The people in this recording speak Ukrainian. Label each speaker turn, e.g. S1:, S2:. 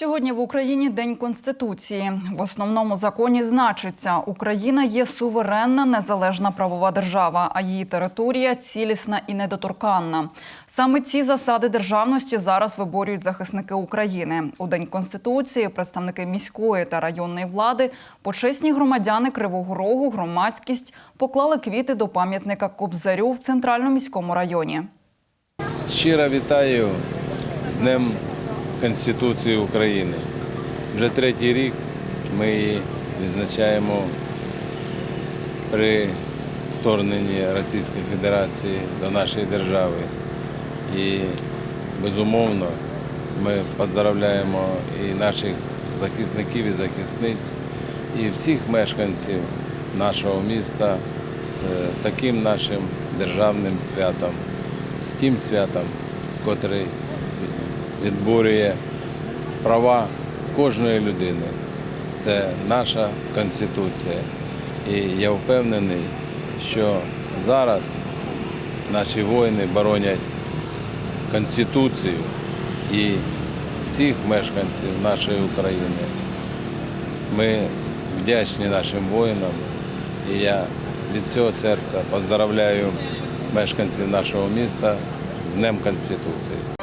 S1: Сьогодні в Україні День Конституції. В основному законі значиться, Україна є суверенна незалежна правова держава, а її територія цілісна і недоторканна. Саме ці засади державності зараз виборюють захисники України. У День Конституції представники міської та районної влади, почесні громадяни Кривого Рогу, громадськість поклали квіти до пам'ятника Кобзарю в центральному міському районі.
S2: Щиро вітаю з Днем Конституції України. Вже третій рік ми її відзначаємо при вторгненні Російської Федерації до нашої держави. І безумовно ми поздравляємо і наших захисників і захисниць, і всіх мешканців нашого міста з таким нашим державним святом, з тим святом, котрий відборює права кожної людини. Це наша конституція. І я впевнений, що зараз наші воїни боронять конституцію і всіх мешканців нашої України. Ми вдячні нашим воїнам, і я від всього серця поздравляю мешканців нашого міста з Днем Конституції.